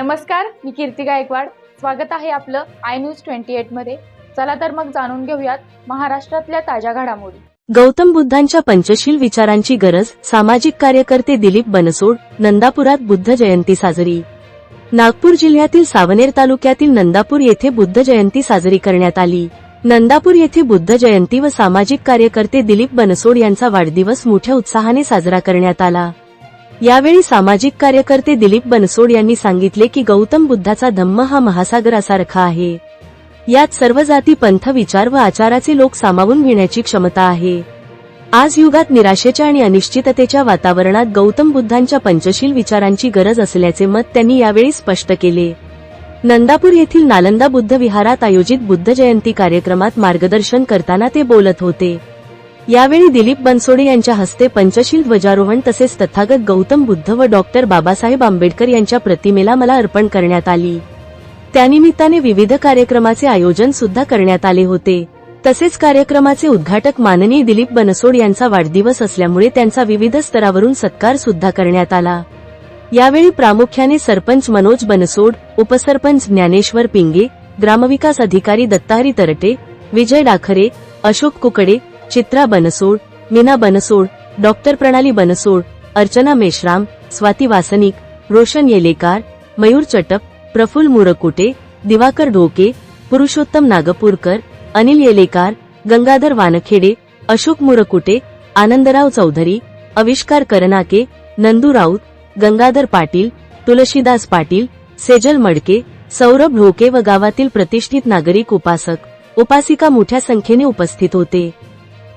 नमस्कार मी कीर्ती गायकवाड. स्वागत आहे आपलं आय न्यूज ट्वेंटी एटमध्ये. चला तर मग जाणून घेऊयात महाराष्ट्रातल्या ताज्या घडामोडी. गौतम बुद्धांच्या पंचशील विचारांची गरज सामाजिक कार्यकर्ते दिलीप बनसोड नंदापुरात बुद्ध जयंती साजरी. नागपूर जिल्ह्यातील सावनेर तालुक्यातील नंदापूर येथे बुद्ध जयंती साजरी करण्यात आली. नंदापूर येथे बुद्ध जयंती व सामाजिक कार्यकर्ते दिलीप बनसोड यांचा वाढदिवस मोठ्या उत्साहाने साजरा करण्यात आला. यावेळी सामाजिक कार्यकर्ते दिलीप बनसोड यांनी सांगितले की गौतम बुद्धाचा धम्म हा महासागरासारखा आहे. यात सर्व जाती पंथ विचार व आचाराचे लोक सामावून घेण्याची क्षमता आहे. आज युगात निराशेच्या आणि अनिश्चिततेच्या वातावरणात गौतम बुद्धांच्या पंचशील विचारांची गरज असल्याचे मत त्यांनी यावेळी स्पष्ट केले. नंदापूर येथील नालंदा बुद्ध विहारात आयोजित बुद्ध जयंती कार्यक्रमात मार्गदर्शन करताना ते बोलत होते. यावेळी दिलीप बनसोडे यांच्या हस्ते पंचशील ध्वजारोहण तसेच तथागत गौतम बुद्ध व डॉक्टर बाबासाहेब आंबेडकर यांच्या प्रतिमेला मला अर्पण करण्यात आली. त्यानिमित्ताने विविध कार्यक्रमाचे आयोजन सुद्धा करण्यात आले होते. तसेच कार्यक्रमाचे उद्घाटक माननीय दिलीप बनसोड यांचा वाढदिवस असल्यामुळे त्यांचा विविध स्तरावरून सत्कार सुद्धा करण्यात आला. यावेळी प्रामुख्याने सरपंच मनोज बनसोड उपसरपंच ज्ञानेश्वर पिंगे ग्रामविकास अधिकारी दत्ताहरी तरटे विजय डाखरे अशोक कुकडे चित्रा बनसोड मीना बनसोड डॉक्टर प्रणाली बनसोड अर्चना मेश्राम स्वाती वासनिक रोशन येलेकार मयूर चटप प्रफुल मुरकुटे दिवाकर ढोके पुरुषोत्तम नागपूरकर अनिल येलेकार गंगाधर वानखेडे अशोक मुरकुटे आनंदराव चौधरी अविष्कार करनाके नंदू राऊत गंगाधर पाटील तुलसीदास पाटील सेजल मडके सौरभ ढोके व गावातील प्रतिष्ठित नागरिक उपासक उपासिका मोठ्या संख्येने उपस्थित होते.